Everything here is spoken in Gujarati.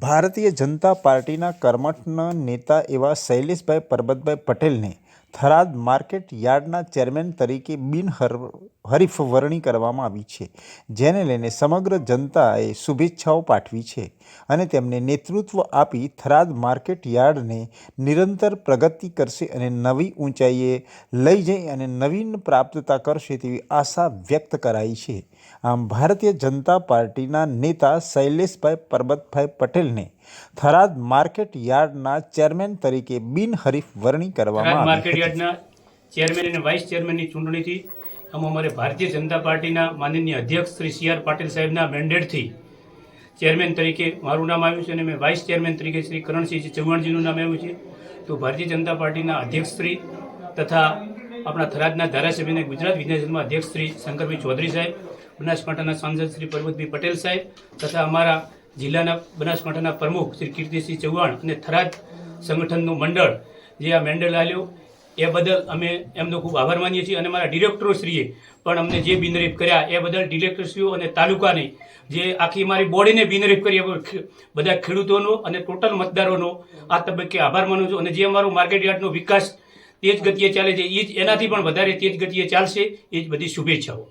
ભારતીય જનતા પાર્ટીના કર્મઠ નેતા એવા શૈલેષભાઈ પરબતભાઈ પટેલને થરાદ માર્કેટ યાર્ડના ચેરમેન તરીકે બિનહરીફ વરણી કરવામાં આવી છે જેને લઈને સમગ્ર જનતાએ શુભેચ્છાઓ પાઠવી છે અને તેમને નેતૃત્વ આપી થરાદ માર્કેટ યાર્ડને નિરંતર પ્રગતિ કરશે અને નવી ઊંચાઈએ લઈ જઈ અને નવીન પ્રાપ્તતા કરશે તેવી આશા વ્યક્ત કરાઈ છે. આમ ભારતીય જનતા પાર્ટીના નેતા શૈલેષભાઈ પરબતભાઈ પટેલને થરાદ માર્કેટ યાર્ડના ચેરમેન તરીકે બિનહરીફ વરણી કરવામાં આવી માર્કેટ યાર્ડના ચેરમેન અને વાઇસ ચેરમેનની ચૂંટણીથી આમાં અમારે ભારતીય જનતા પાર્ટીના માનનીય અધ્યક્ષ શ્રી સી આર પાટીલ સાહેબના મેન્ડેટથી ચેરમેન તરીકે મારું નામ આવ્યું છે અને મેં વાઇસ ચેરમેન તરીકે શ્રી કરણસિંહ ચૌહાણજીનું નામ આવ્યું છે. તો ભારતીય જનતા પાર્ટીના અધ્યક્ષ શ્રી તથા આપણા થરાદના ધારાસભ્ય અને ગુજરાત વિધાનસભામાં અધ્યક્ષ શ્રી શંકરભાઈ ચૌધરી સાહેબ બનાસકાંઠાના સાંસદ શ્રી પરબતભાઈ પટેલ સાહેબ તથા અમારા જિલ્લાના બનાસકાંઠાના પ્રમુખ શ્રી કીર્તિસિંહ ચૌહાણ અને થરાદ સંગઠનનું મંડળ જે આ મેન્ડલ આલ્યો એ બદલ અમે એમનો ખૂબ આભાર માનીએ છીએ અને મારા ડિરેક્ટરોશ્રીએ પણ અમને જે બિનરીફ કર્યા, એ બદલ ડિરેક્ટરશ્રીઓ અને તાલુકાની જે આખી મારી બોડીને બિનરીફ કરી બધા ખેડૂતોનો અને ટોટલ મતદારોનો આ તબક્કે આભાર માનું છું અને જે અમારો માર્કેટ યાર્ડનો વિકાસ તેજ ગતિએ ચાલે છે એ જ એનાથી પણ વધારે તેજ ગતિએ ચાલશે, એ જ બધી શુભેચ્છાઓ.